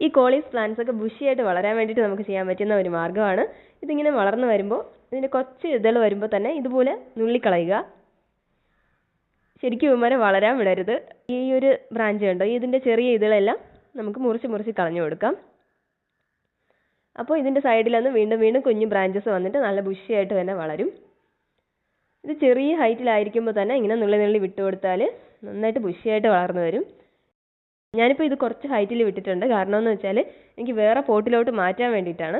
ഈ കോളീസ് പ്ലാന്റ്സ് ഒക്കെ ബുഷിയായിട്ട് വളരാൻ വേണ്ടിയിട്ട് നമുക്ക് ചെയ്യാൻ പറ്റുന്ന ഒരു മാർഗമാണ്. ഇതിങ്ങനെ വളർന്നു വരുമ്പോൾ ഇതിന്റെ കൊച്ചു ഇതൾ വരുമ്പോൾ തന്നെ ഇതുപോലെ നുള്ളിക്കളയുക. ശരിക്കും ഇവന്മാരെ വളരാൻ വിടരുത്. ഈ ഒരു ബ്രാഞ്ച് കണ്ടോ? ഇതിന്റെ ചെറിയ ഇതളെല്ലാം നമുക്ക് മുറിച്ച് മുറിച്ച് കളഞ്ഞു കൊടുക്കാം. അപ്പോൾ ഇതിന്റെ സൈഡിലൊന്ന് വീണ്ടും വീണ്ടും കുഞ്ഞു ബ്രാഞ്ചസ് വന്നിട്ട് നല്ല ബുഷിയായിട്ട് തന്നെ വളരും. ഇത് ചെറിയ ഹൈറ്റിലായിരിക്കുമ്പോൾ തന്നെ ഇങ്ങനെ നുള്ളി നുള്ളി വിട്ടുകൊടുത്താൽ നന്നായിട്ട് ബുഷിയായിട്ട് വളർന്നു വരും. ഞാനിപ്പോൾ ഇത് കുറച്ച് ഹൈറ്റിൽ വിട്ടിട്ടുണ്ട്. കാരണം എന്ന് വെച്ചാൽ എനിക്ക് വേറെ പോട്ടിലോട്ട് മാറ്റാൻ വേണ്ടിയിട്ടാണ്.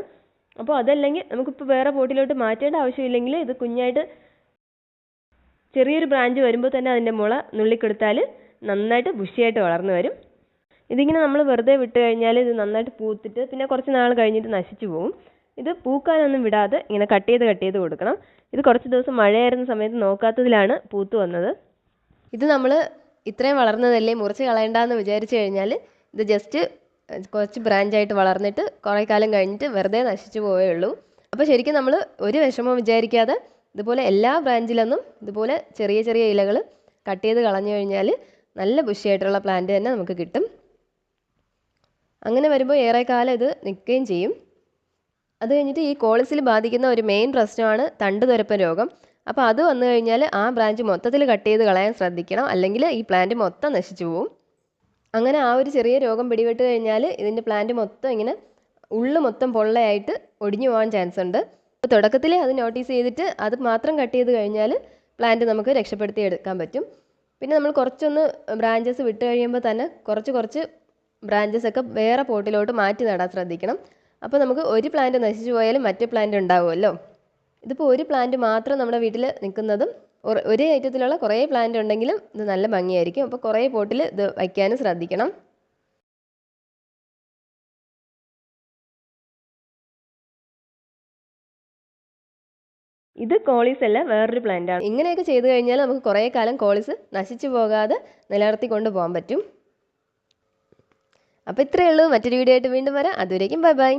അപ്പോൾ അതല്ലെങ്കിൽ നമുക്കിപ്പോൾ വേറെ പോട്ടിലോട്ട് മാറ്റേണ്ട ആവശ്യമില്ലെങ്കിൽ ഇത് കുഞ്ഞായിട്ട് ചെറിയൊരു ബ്രാഞ്ച് വരുമ്പോൾ തന്നെ അതിന്റെ മുള നുള്ളിക്കൊടുത്താൽ നന്നായിട്ട് ബുഷിയായിട്ട് വളർന്നു വരും. ഇതിങ്ങനെ നമ്മൾ വെറുതെ വിട്ട് കഴിഞ്ഞാൽ ഇത് നന്നായിട്ട് പൂത്തിട്ട് പിന്നെ കുറച്ച് നാൾ കഴിഞ്ഞിട്ട് നശിച്ചു പോകും ഇത് പൂക്കാനൊന്നും വിടാതെ ഇങ്ങനെ കട്ട് ചെയ്ത് കട്ട് ചെയ്ത് കൊടുക്കണം. ഇത് കുറച്ച് ദിവസം മഴയായിരുന്ന സമയത്ത് നോക്കാത്തതിലാണ് പൂത്ത് വന്നത്. ഇത് നമ്മൾ ഇത്രയും വളർന്നതല്ലേ മുറിച്ച് കളയണ്ടെന്ന് വിചാരിച്ചു കഴിഞ്ഞാൽ ഇത് ജസ്റ്റ് കുറച്ച് ബ്രാഞ്ചായിട്ട് വളർന്നിട്ട് കുറേ കാലം കഴിഞ്ഞിട്ട് വെറുതെ നശിച്ചു പോവേ ഉള്ളൂ അപ്പോൾ ശരിക്കും നമ്മൾ ഒരു വിഷമം വിചാരിക്കാതെ ഇതുപോലെ എല്ലാ ബ്രാഞ്ചിലൊന്നും ഇതുപോലെ ചെറിയ ചെറിയ ഇലകൾ കട്ട് ചെയ്ത് കളഞ്ഞു കഴിഞ്ഞാൽ നല്ല ബുഷിയായിട്ടുള്ള പ്ലാന്റ് തന്നെ നമുക്ക് കിട്ടും. അങ്ങനെ വരുമ്പോൾ ഏറെക്കാലം ഇത് നിൽക്കുകയും ചെയ്യും. അത് കഴിഞ്ഞിട്ട് ഈ കോളിസിൽ ബാധിക്കുന്ന ഒരു മെയിൻ പ്രശ്നമാണ് തണ്ട് തുരപ്പൻ രോഗം. അപ്പോൾ അത് വന്നു കഴിഞ്ഞാൽ ആ ബ്രാഞ്ച് മൊത്തത്തിൽ കട്ട് ചെയ്ത് കളയാൻ ശ്രദ്ധിക്കണം. അല്ലെങ്കിൽ ഈ പ്ലാന്റ് മൊത്തം നശിച്ചു പോകും അങ്ങനെ ആ ഒരു ചെറിയ രോഗം പിടിപെട്ട് കഴിഞ്ഞാൽ ഇതിന്റെ പ്ലാന്റ് മൊത്തം ഇങ്ങനെ ഉള്ളു മൊത്തം പൊള്ളയായിട്ട് ഒടിഞ്ഞു പോകാൻ ചാൻസ് ഉണ്ട്. അപ്പോൾ തുടക്കത്തിൽ അത് നോട്ടീസ് ചെയ്തിട്ട് അത് മാത്രം കട്ട് ചെയ്ത് കഴിഞ്ഞാൽ പ്ലാന്റ് നമുക്ക് രക്ഷപ്പെടുത്തി എടുക്കാൻ പറ്റും. പിന്നെ നമ്മൾ കുറച്ചൊന്ന് ബ്രാഞ്ചസ് വിട്ട് കഴിയുമ്പോൾ തന്നെ കുറച്ച് കുറച്ച് ബ്രാഞ്ചസ് ഒക്കെ വേറെ പോട്ടിലോട്ട് മാറ്റി നടാൻ ശ്രദ്ധിക്കണം. അപ്പോൾ നമുക്ക് ഒരു പ്ലാന്റ് നശിച്ചു പോയാലും മറ്റു പ്ലാന്റ് ഉണ്ടാവുമല്ലോ. ഇതിപ്പോൾ ഒരു പ്ലാന്റ് മാത്രം നമ്മുടെ വീട്ടിൽ നിൽക്കുന്നതും ഒര- ഐറ്റത്തിലുള്ള കുറേ പ്ലാന്റ് ഉണ്ടെങ്കിലും ഇത് നല്ല ഭംഗിയായിരിക്കും. അപ്പോൾ കുറേ പോട്ടിൽ ഇത് വയ്ക്കാനും ശ്രദ്ധിക്കണം. ഇത് കോളീസ് അല്ല വേറൊരു പ്ലാന്റ് ആണ്. ഇങ്ങനെയൊക്കെ ചെയ്തു കഴിഞ്ഞാൽ നമുക്ക് കുറേ കാലം കോളീസ് നശിച്ചു പോകാതെ നിലനിർത്തി കൊണ്ടുപോകാൻ പറ്റും. അപ്പോൾ ഇത്രയേ ഉള്ളൂ. മറ്റൊരു വീഡിയോ ആയിട്ട് വീണ്ടും വരാം. അതുവരേക്കും ബൈ ബൈ.